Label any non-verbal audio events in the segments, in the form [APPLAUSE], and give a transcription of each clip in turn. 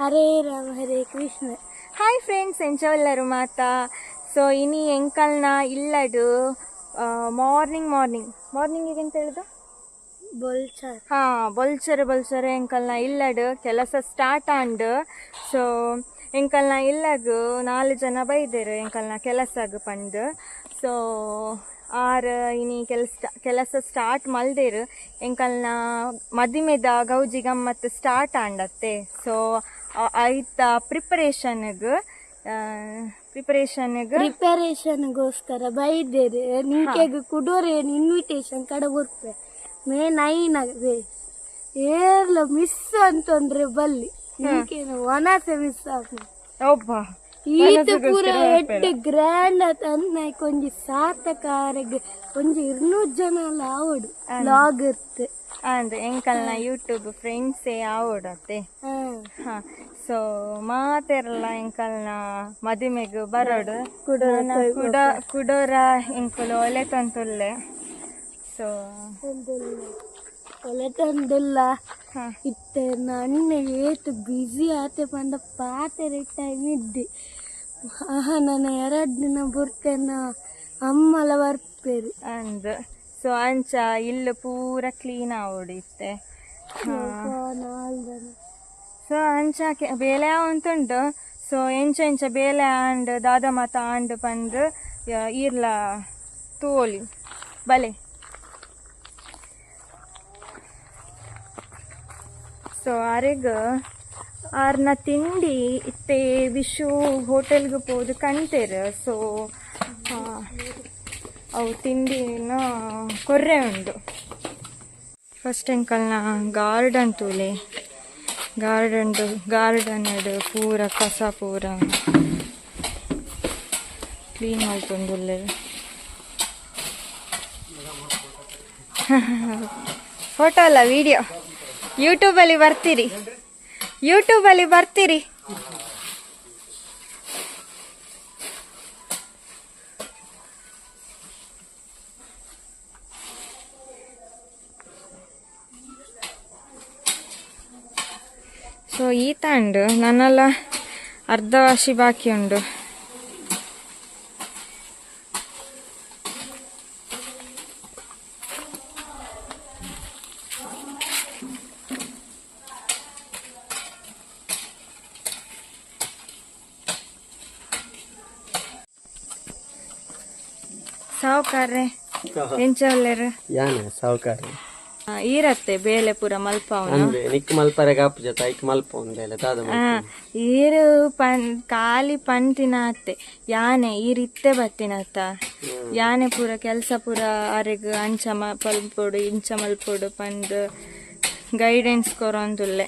ಹರೇ Rama Hare Krishna. Hi friends ಎಂಚವಲ್ಲರು ಮಾತಾ? So ಇನಿ ಎಂಕಲ್ನ ಇಲ್ಲಡು ಮಾರ್ನಿಂಗ್ ಮಾರ್ನಿಂಗ್ ಮಾರ್ನಿಂಗಿಗೆ ಎಂತ ಹೇಳುದು? ಬೊಲ್ಚರ್. ಹಾ ಬೊಲ್ಚರೆ ಬೊಲ್ಚರೆ ಎಂಕಲ್ನ ಇಲ್ಲಡು ಕೆಲಸ ಸ್ಟಾರ್ಟ್ ಆಂಡ್ ಸೊ ಎಂಕಲ್ನ ಇಲ್ಲಗು ನಾಲ್ಕು ಜನ ಬೈದರು ಎಂಕಲ್ನ ಕೆಲಸಗ್ ಪಂಡ್. ಸೊ ಆರ್ ಇನಿ ಕೆಲಸ ಕೆಲಸ ಸ್ಟಾರ್ಟ್ ಮಲ್ದೇರು. ಎಂಕಲ್ನ ಮದಿಮೆದ ಗೌಜಿ ಗಮ್ಮತ್ ಸ್ಟಾರ್ಟ್ ಆಂಡತ್ತೆ ಸೊ ಆಯ್ತಾ ಪ್ರಿಪರೇಷನ್ಗೆ ಪ್ರಿಪರೇಷನ್ಗೆ ಪ್ರಿಪರೇಷನ್ಗೋಸ್ಕರ ಬೈದೇರೆ ನಿಂಕೆಗ್ ಕೊಡೋರು ಏನು? ಇನ್ವಿಟೇಷನ್ ಕಡೆ ಬರ್ಪೆ ಮೇ ನೈನ್ ಆಗದೆ. ಏರ್ಲ ಮಿಸ್ ಅಂತಂದ್ರೆ ಬಲ್ಲಿ. ನಿಂಕೇನು ಒನಸೆ ಮಿಸ್ ಆಗ್ತದೆ ಒಬ್ಬ. ಈತ ಪೂರ ಎಡ್ ಗ್ರ್ಯಾಂಡ್ ಆತ ಅನ್ನ ಕೊಂಜಿ ಸಾರ್ಥಕ ಆರೋಗ್ಯ ಒಂಜಿ ಇರ್ನೂರು ಜನ ಎಲ್ಲ ಆವಡು ಲಾಗ್ ಅಂದ್ರೆ ಎಂಕಲ್ನ ಯೂಟ್ಯೂಬ್ ಫ್ರೆಂಡ್ಸೇ ಆವಡತ್ತೆ. ಹಾ ಸೊ ಮಾತೆರಲ್ಲ ಎಂಕಲ್ನ ಮದುಮೆಗ್ ಬರೋಡು. ಕುಡ ಕುಡೋರ ಎಂಕುಲು ಒಲೆ ತಂತುಲ್ಲೆ ಸೊ ಒಲೆ ತಂದಿಲ್ಲ. ಇತ್ತೆ ನನ್ನ ಏತು ಬ್ಯುಸಿ ಆತೆ ಪಂಡ ಪಾತೆರೆ ಟೈಮ್ ಇದ್ದೆ. ಆಹಾ ನಾನು ಎರಡು ದಿನ ಬರ್ತೇನ ಅಮ್ಮಲ ಬರ್ತೇರಿ ಅಂದ್. ಸೊ ಅಂಚ ಇಲ್ಲ ಪೂರ ಕ್ಲೀನ್ ಆವಡಿತ್ತೆ ಸೊ ಅಂಚ ಬೇಲೆ ಉಂಟುಂಡು ಸೊ ಎಂಚ ಎಂಚ ಬೇಲೆ ಆಂಡ್ ದಾದ ಮಾತ ಆಂಡ್ ಪಂದ್ ಇರ್ಲ ತೋಲಿ. ಬಲೆ. ಸೊ ಆರೆಗ ಆರ್ನ ತಿಂಡಿ ಇತ್ತೆ ವಿಶು ಹೋಟೆಲ್ಗೆ ಹೋದು ಸೋ ಸೊ ಅವು ತಿಂಡಿನ ಕೊರ್ರೆ ಉಂಡು ಫಸ್ಟ್ ಎಂಕಲ್ನ ಗಾರ್ಡನ್ ತೂಲೆ. ಗಾರ್ಡನ್ ಗಾರ್ಡನ್ ಪೂರ ಕಸ ಪೂರ ಕ್ಲೀನ್ ಮಾಡ್ಕೊಂಡುಲ್ಲೆ ಫೋಟೋ ಅಲ್ಲ ವಿಡಿಯೋ ಯೂಟ್ಯೂಬಲ್ಲಿ ಬರ್ತೀರಿ. ಯೂಟ್ಯೂಬಲ್ಲಿ ಬರ್ತೀರಿ. ಈತ ಉಂಡು ನನ್ನೆಲ್ಲ ಅರ್ಧ ವಾಶಿ ಬಾಕಿ ಉಂಡು ಸಾವುಕಾರ್ರೆ ಎಂಚ ಒಳ್ಳೆರು ಯಾನೆ ಸಾವುಕಾರ ಈರತ್ತೆ ಬೇಲೆ ಪೂರ ಮಲ್ಪವನ. ಅಂದ್ರೆ ನಿಕ್ ಮಲ್ಪರೆ ಗಾಪು ಜೊತೆ ಐಕ್ ಮಲ್ಪ ಒಂದೇಲೆ ತಾದ ಈರು ಪನ್ ಖಾಲಿ ಪಂಟಿನ ಅತ್ತೆ ಯಾನೆ ಈರಿತ್ತೆ ಬತ್ತಿನತ್ತ. ಯಾನೆ ಪೂರ ಕೆಲಸ ಪೂರ ಅರೆಗ್ ಅಂಚ ಮಲ್ಪೊಡು ಇಂಚ ಮಲ್ಪೊಡು ಪಂದ್ ಗೈಡೆನ್ಸ್ ಕೊರೊಂದುಲ್ಲೆ.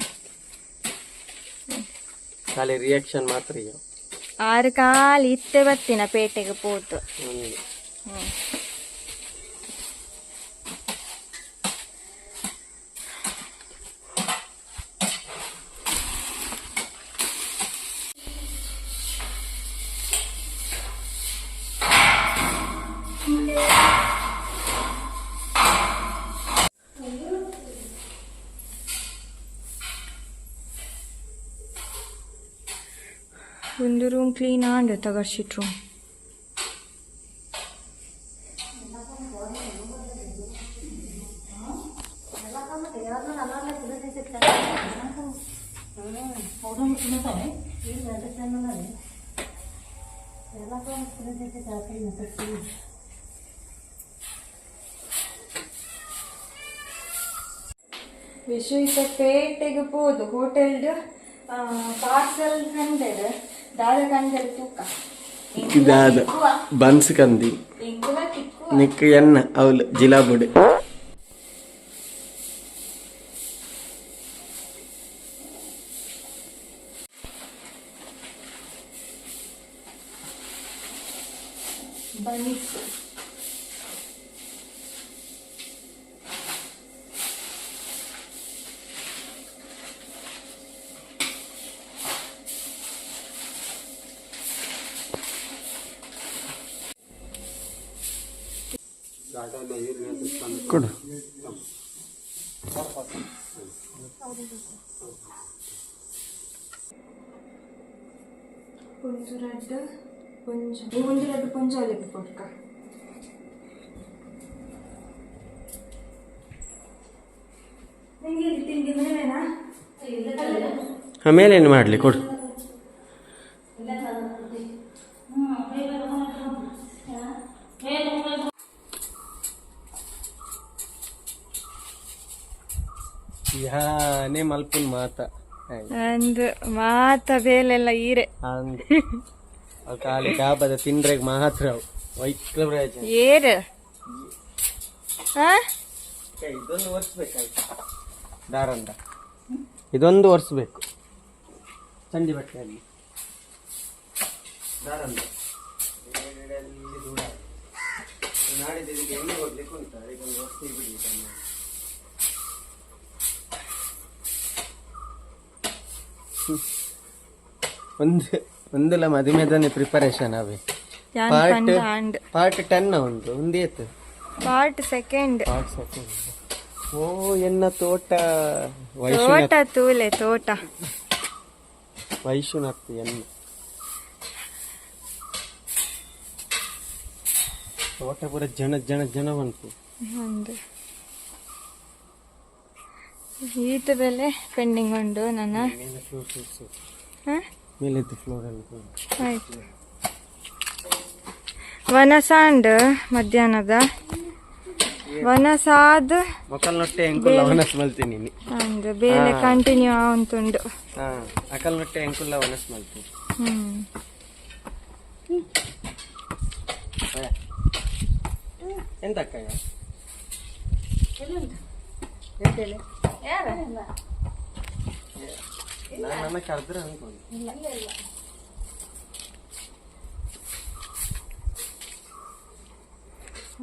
ಖಾಲಿ ರಿಯಾಕ್ಷನ್ ಮಾತ್ರ. ಆರು ಖಾಲಿ ಇತ್ತೆ ಬತ್ತಿನ ಪೇಟೆಗೆ ಪೋತು. ಒಂದು ರೂಮ್ ಕ್ಲೀನ್ ಆಂಡ್ ತಗರ್ಸಿಟ್ ರೂಮ್ ವಿಶ್ವಿತ ಪೇಟೆಗೆ ಹೋದು ಹೋಟೆಲ್ಡ್ ಪಾರ್ಸಲ್ ಹಂಡ್ರೆಡ್ ದಾದ ಹಂಡ್ರೆಡ್ ತೂಕ ಇದಾದ ಬನ್ಸ್ ಕಂದಿ ಇಂಕುಲ ಟಿಕ್ಕು ನಿಕ್ ಎನ್ನ ಅವಳು ಜಿಲಾಬುಡ್ ಕೊಡು. ಪೊಂಜು ರಡ್ಡು ಪೊಂಜು. ಒಂಜಿ ರಡ್ಡು ಮೇಲೆನಾ? ಆಮೇಲೆ ಏನು ಮಾಡಲಿ ಕೊಡು. ಯಾನೇ ಮಲ್ಪುನ್ ಮಾತ. ಅಂದು ಮಾತ ಬೇಲೆಲ್ಲ ಈರೆ ಅಂದು ಖಾಲಿ ಡಾಬದ ತಿಂಡ್ರೆಗ್ ಮಾತ್ರ ಅವು. ವೈಕ್ಲ ಪ್ರಯೋಜನ ಏರು? ಇದೊಂದು ಒರೆಸ್ಬೇಕಾಯ್ತು. ದಾರಂದ. ಇದೊಂದು ಒರೆಸ್ಬೇಕು. ಚಂಡಿ ಬಟ್ಟೆಯಲ್ಲಿ ದಾರಂದ. ನಾಡಿದ್ದು ಇದಕ್ಕೆ ಎಣ್ಣೆ ಕೊಡ್ಲಿಕ್ಕೆ ಉಂಟು ಅದಕ್ಕೊಂದು ಒರೆಸಿ ಬಿಡಿ ಇದನ್ನು. ಹ್ಮ್. ಒಂದು ಒಂದಲ್ಲ ಮದುವೆದನೆ ಪ್ರಿಪರೇಷನ್ ಅವೆ. ಪಾರ್ಟ್ ಪಾರ್ಟ್ ಟೆನ್ ಉಂಡು ಒಂದೇತು ಪಾರ್ಟ್ ಸೆಕೆಂಡ್ ಪಾರ್ಟ್ ಸೆಕೆಂಡ್ ಓ ಎನ್ನ ತೋಟ. ತೋಟ ತೂಲೆ ತೋಟ. ವೈಶುನತ್ ಎನ್ನ. ತೋಟ ಪೂರ ಜನ ಜನ ಜನ ಬಂತು. ಒಂದು. ಈತ ಬೆಲೆ ಪೆಂಡಿಂಗ್ ಉಂಡು ನನ್ನ. ಆಯ್ತು. ವನಸಾಂಡ್ ಮಧ್ಯಾಹ್ನದ. ವನಸಾದ ಬೇಲೆ ಕಂಟಿನ್ಯೂ ಆವಂತುಂಡು ಅಕಲ್ ನೊಟ್ಟೆ ಎಂಕುಲ್ಲ ವನಸ್ ಮಲ್ತೀನಿ? ಹ್ಮ್. ಎಂತ ಅಕ್ಕ ನನ್ನ ಕರೆದ್ರೆ ಅನ್ಕೊಂಡು.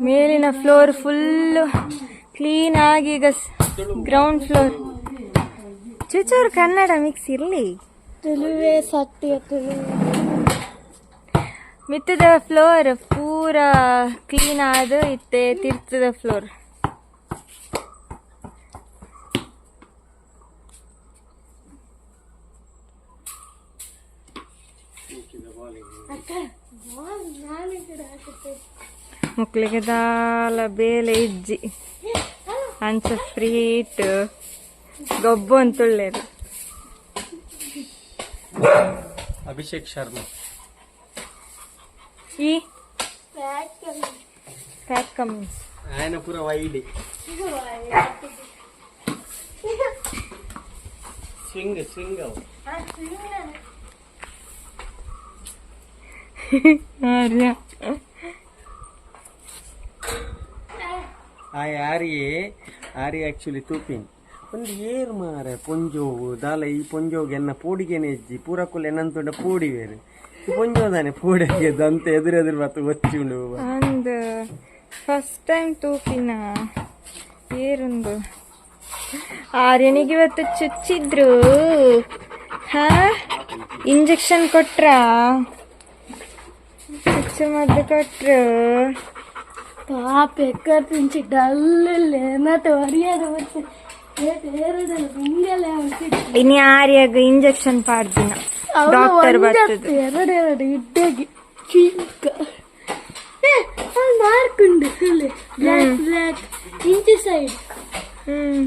ಮೇಲಿನ ಫ್ಲೋರ್ ಫುಲ್ ಕ್ಲೀನ್ ಆಗಿ ಈಗ ಗ್ರೌಂಡ್ ಫ್ಲೋರ್. ಚೂಚೂರು ಕನ್ನಡ ಮಿಕ್ಸ್ ಇರಲಿ. ಮಿತ್ತದ ಫ್ಲೋರ್ ಪೂರ ಕ್ಲೀನ್ ಆದ ಇತ್ತೆ ತಿರ್ತದ ಫ್ಲೋರ್. ನಾನು ಈ ಕಡೆ ಹಾಕುತ್ತೆ ಮುಕ್ಳಿಗೆ ದಾಲ ಬೇಲೆ ಇಜ್ಜಿ ಅಂಚ ಫ್ರೀಟ್ ಗೊಬ್ಬು ಅಂತುಳ್ಳೇದು ಅಭಿಷೇಕ್ ಶರ್ಮಾ ಈ ಪ್ಯಾಕ್ ಕಮ್ಮಿ ఆయన ಪೂರ ವೈಡಿ ಸ್ವಿಂಗ್ ಸ್ವಿಂಗ್ ಅವು ಆರ್ಯ. ಆ ಯಾರಿಯೇ ಆರಿ ಆಕ್ಚುಲಿ ತೂಪಿನ್. ಒಂದು ಏರ್ ಮಾರೆ ಪೊಂಜೋವು ದಾಲ ಈ ಪೊಂಜೋಗೆ ಎನ್ನ ಪೋಡಿಗೆನೆ ಇಜ್ಜಿ ಪೂರ ಕುಲ್ ಎನ್ನಂತುಂಡ ಪೋಡಿ ಬೇರೆ. ಈ ಪೊಂಜೋದಾನೆ ಪೋಡಿಗೆ ದಂತ ಎದುರೆದುರು ಬತ್ತು ಒಚ್ಚಿ ಉಂಡು ಅಂದ ಫಸ್ಟ್ ಟೈಮ್ ತೂಪಿನ? ಏರುಂದು? ಆರ್ಯನಿಗೆ ಇವತ್ತು ಚುಚ್ಚಿದ್ರು. ಹಾ? ಇಂಜೆಕ್ಷನ್ ಕೊಟ್ರಾ? ಮದ್ದು ಕೊಟ್ರು ಪಾಪ ಎಕ್ಕರ್ ತಿಂಚಿ ಡಲ್ಲ ಹೊರಿಯಾದ ಮತ್ತೆ ಇನ್ನು ಆರ್ಯಾಗ ಇಂಜೆಕ್ಷನ್ ಪಾಡ್ದಿನ ಡಾಕ್ಟರ್ ಬರ್ತದೆ ಎರಡೆರಡು ಇಡ್ಡಗಿ ಚೀಕ ಮಾರ್ಕೊಂಡು ಬ್ಲ್ಯಾಕ್ ಬ್ಲ್ಯಾಕ್ ಇಂಚಿ ಸೈಡ್ ಹ್ಮ್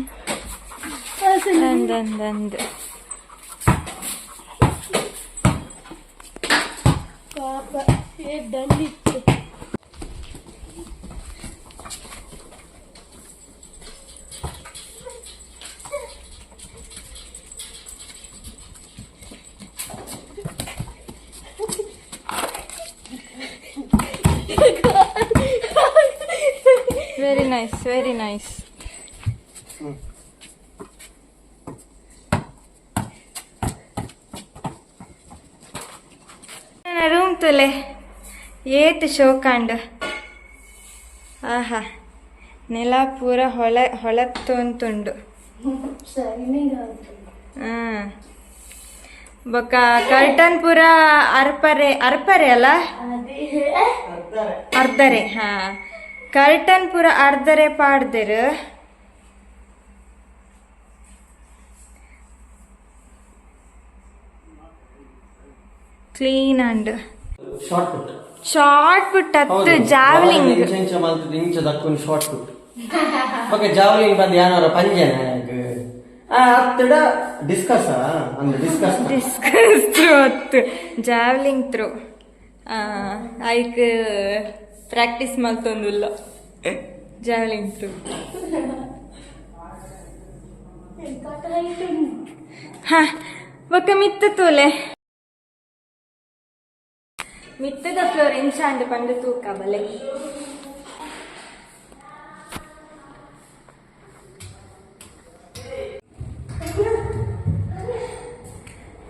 ಅಂದಂದಂದ ಪಾಪ ಏ ಡಲ್ಲಿತ್ತು ವೆರಿ ನೈಸ್ ವೆರಿ ನೈಸ್ ಶೋಕಾಂಡ್ ಆಹಾ, ನೆಲ ಪೂರ ಹೊಳ, ಹೊಳತ್ತು ಅಂತುಂಡು. ಹ್ಮ್ ಬೊಕ್ಕ ಕರ್ಟನ್ ಪೂರ ಅರ್ಪರೆ ಅರ್ಪರೆ ಅಲ್ಲ? ಅರ್ಧರೆ, ಹಾ. ಕರ್ಟನ್ ಪೂರ ಅರ್ಧರೆ ಪಾಡ್ದೆರ್. Clean and shot shot put ಹತ್ತು ಜಾವ್ಲಿಂಗ್ ಇಂಚ ಇಂಚ ಮಲ್ತದ ಇಂಚ ದಕ್ಕುನ್ ಶಾರ್ಟ್ ಪುಟ್ ಓಕೆ ಜಾವ್ಲಿಂಗ್ ಬಂದು ಯಾನಾರ ಪಂಜನ ಆ ಹತ್ತಿಡ ಡಿಸ್ಕಸ್ ಅಂದ್ರೆ ಡಿಸ್ಕಸ್ ಡಿಸ್ಕಸ್ ತ್ರೂ ಹತ್ತು. ಜಾವ್ಲಿಂಗ್ ತ್ರೂ ಐಕ್ ಪ್ರಾಕ್ಟೀಸ್ ಮಲ್ತೊಂದುಲ್ಲ ಜಾವ್ಲಿಂಗ್ ತ್ರೂ ಹಾ ಬೊಕ್ಕ ಮಿತ್ತ ತೂಲೆ. ಮಿತ್ತದ ಫ್ಲೋರ್ ಎಂಚಾಂಡ್ ಪಂಡು ತೂಕ ಬಲೆ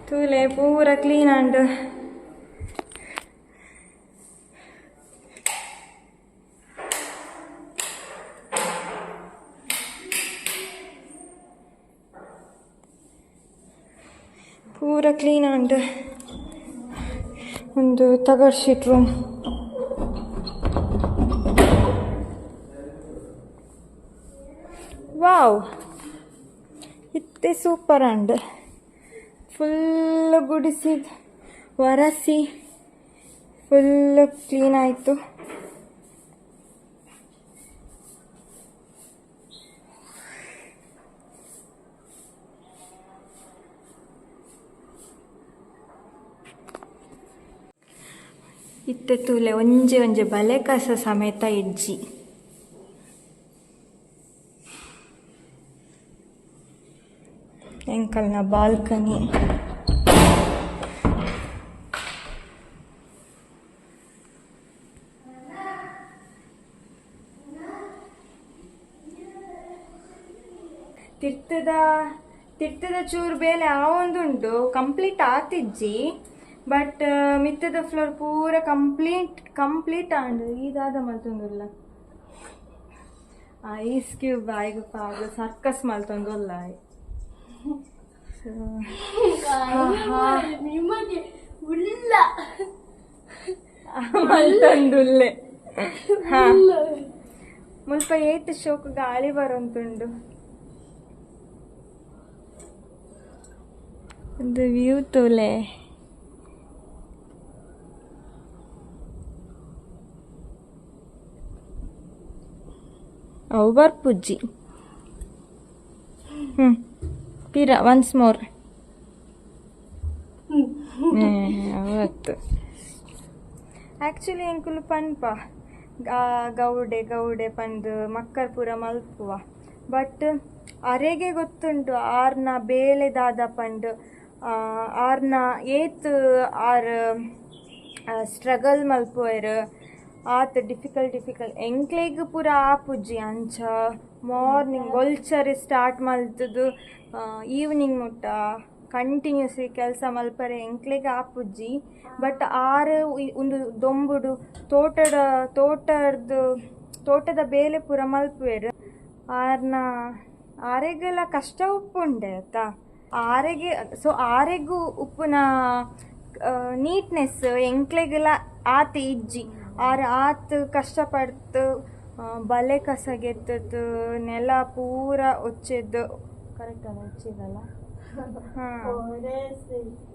ತೂಲೆ ಪೂರ ಕ್ಲೀನ್ ಅಂಡ್ ಪೂರ ಕ್ಲೀನ್ ಅಂಡ್ ಒಂದು ತಗಡ್ ಶೀಟ್ ರೂಮ್ ವಾವ್ ಇತ್ತೆ ಸೂಪರ್ ಅಂಡ್ ಫುಲ್ ಗುಡಿಸಿದ ಒರೆಸಿ ಫುಲ್ ಕ್ಲೀನ್ ಆಯಿತು. ಇತ್ತೆ ತೂಲೆ ಒಂಜೆ ಒಂಜೆ ಬಲೆ ಕಸ ಸಮೇತ ಇಡ್ಜಿ ಎಂಕಲ್ನ ಬಾಲ್ಕನಿ. ತಿರ್ತದ ತಿರ್ತದ ಚೂರು ಬೇಲೆ ಆ ಒಂದುಂಡು ಕಂಪ್ಲೀಟ್ ಆತಿಜ್ಜಿ. ಬಟ್ ಮಿತ್ತದ ಫ್ಲೋರ್ ಪೂರ ಕಂಪ್ಲೀಟ್ ಕಂಪ್ಲೀಟ್ ಆಂಡ್ ಇದಾದ ಮಲ್ತೊಂದುಲ್ಲ. ಐಸ್ ಕ್ಯೂಬ್ ಆಯ್ಗ ಪಾಗ ಸರ್ಕಸ್ ಮಲ್ತೊಂದುಲ್ಲ. [LAUGHS] ನಿಮಗೆ ಉಳ್ಳ. ಮಲ್ತೊಂದುಲ್ಲೆ. ಮುಲ್ಪ ಏತ್ ಶೋಕ್ ಗಾಳಿ ಬರೋಂತುಂಡು. ಒಂದು ವ್ಯೂ ತೋಲೆ. ಅವು ಬರ್ಪುಜ್ಜಿ ಹ್ಮ್ ಪಿರ ಒನ್ಸ್ ಮೋರ್ ಅವತ್ತು. ಆ್ಯಕ್ಚುಲಿ ಎಂಕುಲು ಪನ್ಪ ಗೌಡೆ ಗೌಡೆ ಪಂದು ಮಕ್ಕರ್ಪುರ ಪೂರ ಮಲ್ಪುವ. ಬಟ್ ಅರೆಗೆ ಗೊತ್ತುಂಟು ಆರ್ನ ಬೇಳೆದಾದ ಪಂಡ್ ಆರ್ನ ಏತ್ ಆರ್ ಸ್ಟ್ರಗಲ್ ಮಲ್ಪುವೆರ್. ಆತ್ ಡಿಫಿಕಲ್ಟ್ ಡಿಫಿಕಲ್ಟ್ ಎಂಕ್ಲೆಗ್ ಪೂರ ಆಪುಜ್ಜಿ ಅಂಚ ಮಾರ್ನಿಂಗ್ ಒಲ್ಚರಿ ಸ್ಟಾರ್ಟ್ ಮಲ್ತದು ಈವ್ನಿಂಗ್ ಮುಟ್ಟ. ಕಂಟಿನ್ಯೂಸ್ಲಿ ಕೆಲಸ ಮಲ್ಪರೆ ಎಂಕ್ಲೆಗ್ ಆಪುಜ್ಜಿ ಬಟ್ ಆರು ಒಂದು ದೊಂಬುಡು ತೋಟದ ತೋಟದ ತೋಟದ ಬೇಲೆ ಪೂರ ಮಲ್ಪುವೆರ್. ಆರ್ನ, ಆರೆಗೆಲ್ಲ ಕಷ್ಟ ಉಪ್ಪುಂಡೆ ಆಯ್ತಾ ಆರೆಗೆ ಸೊ ಆರೆಗೂ ಉಪ್ಪುನ ನೀಟ್ನೆಸ್ ಎಂಕ್ಲೆಗೆಲ್ಲ ಆತ ಇಜ್ಜಿ. ಆರ ಆತ್ ಕಷ್ಟಪಡ್ತು ಬಲೆ ಕಸಗೆತ್ತದ್ದು ನೆಲ ಪೂರ ಒಚ್ಚೆದ್ದು. ಕರೆಕ್ಟ್ ಅಲ್ಲ ಒಚ್ಚಿದಲ್ಲ ಹಾಂ. ಒರೆಸಿದ್ದು.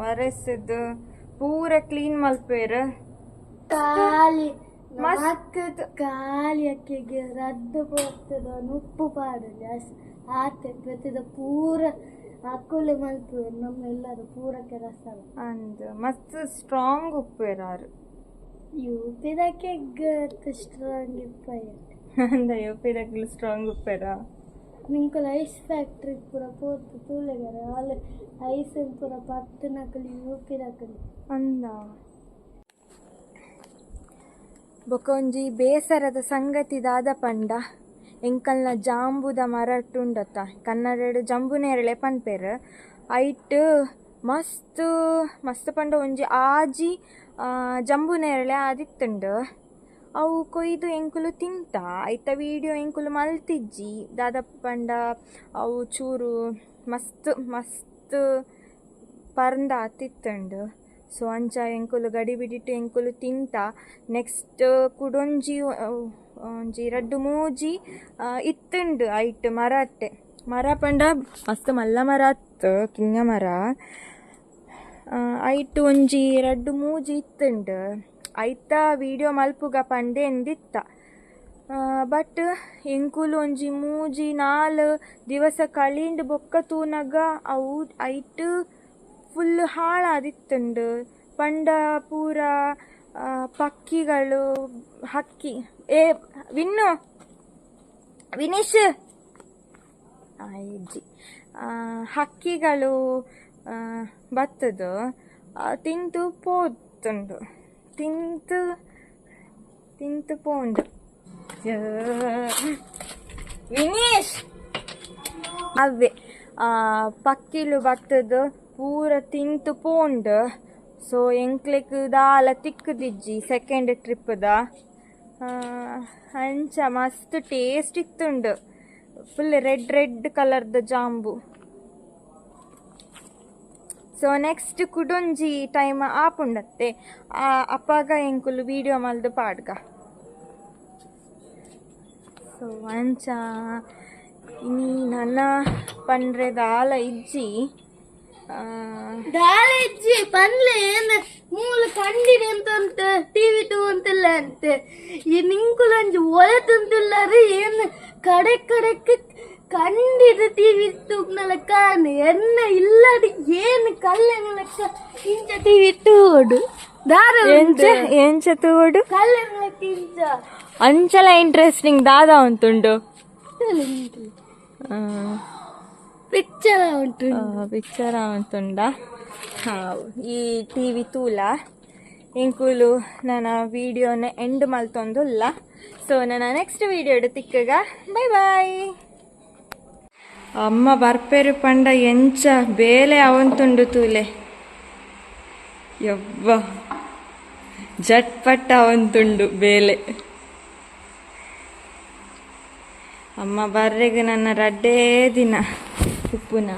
ಒರೆಸದು ಪೂರ ಕ್ಲೀನ್ ಮಲ್ಪೇರ. ಖಾಲಿ ಅಕ್ಕಿಗೆ ರದ್ದು ಬರ್ತದ ಉಪ್ಪು ಪಾಡಲಿ ಅಸ್ ಆತೆ ಪ್ರತಿದ ಪೂರ ಅಕ್ಕುಲೆ ಮಲ್ಪುವೆ ನಮ್ಮೆಲ್ಲರೂ ಪೂರ ಕೆಲಸ ಅಂದ್ ಮಸ್ತ್ ಸ್ಟ್ರಾಂಗ್ ಉಪ್ಪೇರಾರು ಯೂಪಿದಕ್ಕೆ ಸ್ಟ್ರಾಂಗ್ ಇಪ್ಪಾಯ ಅಂದ ಯೋಪಿದಾಗಲು ಸ್ಟ್ರಾಂಗ್ ಉಪ್ಪೇರಾ ನಿಂಕುಲು ಐಸ್ ಫ್ಯಾಕ್ಟ್ರಿ ಪೂರ ಪೋತು ತೂಲೆಗರ ಅಲ್ಲಿ ಐಸ್ ಪೂರ ಪತ್ತು ನಕಲಿ ಯೂಪಿದಕಲಿ ಅಂದ? ಬೊಕ ಒಂಜಿ ಬೇಸರದ ಸಂಗತಿ ದಾದ ಪಂಡ. ಎಂಕಲ್ನ ಜಾಂಬುದ ಮರ ಉಂಡತ್ತ ಕನ್ನಡ ಜಂಬು ನೇರಳೆ ಪನ್ಪೆರ್. ಐಟ್ ಮಸ್ತ್ ಮಸ್ತ್ ಪಂಡ ಒಂಜಿ ಆಜಿ ಜಂಬು ನೇರಳೆ ಆದಿತ್ತುಂಡು. ಅವು ಕೊಯ್ದು ಎಂಕುಲು ತಿಂತ ಐತ ವಿಡಿಯೋ ಎಂಕುಲು ಮಲ್ತಿಜ್ಜಿ. ದಾದ ಪಂಡ ಅವು ಚೂರು ಮಸ್ತ್ ಮಸ್ತ್ ಪರ್ಂದ ಆತಿತ್ತುಂಡು. ಸೊ, ಅಂಚ ಎಂಕುಲು ಗಡಿ ಬಿಡಿಟ್ಟು ಎಂಕುಲು ತಿಂತ. ನೆಕ್ಸ್ಟ್ ಕುಡೊಂಜಿ ಒಂಜಿ ರಡ್ಡು ಮೂಜಿ ಇತ್ತುಂಡು. ಐಟ್ ಮರ ಅಟ್ಟೆ. ಮರ ಪಂಡ ಮಸ್ತ್ ಮಲ್ಲ ಮರ ಅತ್ತು ಕಿಂಗ ಮರ. ಐಟ್ ಒಂಜಿ ರಡ್ಡ್ ಮೂಜಿ ಇತ್ತುಂಡು. ಐತ ವಿಡಿಯೋ ಮಲ್ಪುಗ ಪಂಡೆ ಎಂದಿತ್ತ. ಬಟ್ ಎಂಕುಲು ಒಂಜಿ ಮೂಜಿ ನಾಲ್ ದಿವಸ ಕಳಿಂಡ್ ಬೊಕ್ಕ ತೂನಗ ಅವು ಐಟ್ ಫುಲ್ ಹಾಳಾದಿತ್ತುಂಡು. ಪಂಡ ಪೂರ ಪಕ್ಕಿಗಳು, ಹಕ್ಕಿ. ಏ, ವಿನ್ನು, ವಿನೀಶ್. ಹಕ್ಕಿಗಳು ಆ, ತಿಂತು ಪೋತುಂಡು. ತಿಂತು ತಿಂತು ಪೋಂಡು. ವಿನೇಶ್! ಅವೇ ಪಕ್ಕಿಲು ಬತ್ತದು ಪೂರ ತಿಂತು ಪೋಂಡು. ಸೊ ಎಂಕ್ಲೆಕ್ ದಾಲ ತಿಕ್ಕದಿಜ್ಜಿ ಸೆಕೆಂಡ್ ಟ್ರಿಪ್ದ ಅಂಚ ಮಸ್ತ್ ಟೇಸ್ಟ್ ಇತ್ತುಂಡು. ಫುಲ್ ರೆಡ್ ರೆಡ್ ಕಲರ್ದ ಜಾಂಬು. ಸೊ ನೆಕ್ಸ್ಟ್ ಕುಡೊಂಜಿ ಟೈಮ್ ಆಪುಂಡತ್ತೆ ಆ ಅಪ್ಪಾಗ ಎಂಕುಲು ವಿಡಿಯೋ ಮಲ್ದು ಪಾಡ್ಗ ಸೊ ಅಂಚ ಇನಿ ನನ್ನ ಪಂಡ್ರೆ ದಾಲ ಇಜ್ಜಿ ಆ, ದಾಳಿ ಇಜ್ಜಿ ಪನ್ಲೆ ಏನ ಮೂಲ ಕಂಡಿದೆ ಅಂತ ಅಂತ ಟಿವಿ ಟೂ ಅಂತಿಲ್ಲ ಅಂತೆ ಈ ನಿಂಕುಲಂಜಿ ಒಲೆ ತುಂತಿಲ್ಲರಿ ಏನ್ ಕಡೆ ಕಡೆಕ್ ಟಿವಿ ತೂಕ್ನಲ ಕಾಣ್ ಎಣ್ಣ ಇಲ್ಲಡಿ ಏನ್ ಲೆಕ್ಕ ಇಂಚ ಟಿವಿ ಟೂಡು ದಾರ ಎಂಚ ಎಂಚ ತೋಡು ಕಲ್ಲೆನ ಲೆಕ್ಕ ಇಂಚ. ಅಂಚಲ ಇಂಟ್ರೆಸ್ಟಿಂಗ್ ದಾದ ಉಂಟುಂಡು. ಪಿಕ್ಚರ ಉಂಟು. ಪಿಕ್ಚರ ಉಂಟುಂಡ. ಈ ಟಿವಿ ತೂಲ. ಇಂಕುಲು ನನ್ನ ವಿಡಿಯೋನ ಎಂಡ್ ಮಲ್ತೊಂದುಲ್ಲ. ಸೊ ನನ್ನ ನೆಕ್ಸ್ಟ್ ವಿಡಿಯೋ ತಿಕ್ಕಗ. ಬೈ ಬಾಯ್ ಅಮ್ಮ ಬರ್ಪೇರು ಪಂಡ ಎಂಚ ಬೇಲೆ ಅವಂತುಂಡು ತೂಲೆ. ಯವ್ವ, ಜಟ್ಪಟ್ಟ ಅವಂತುಂಡು ಬೇಲೆ. ಅಮ್ಮ ಬರ್ರೆಗೆ ನನ್ನ ರಡ್ಡೇ ದಿನ, ಉಪ್ಪುನ.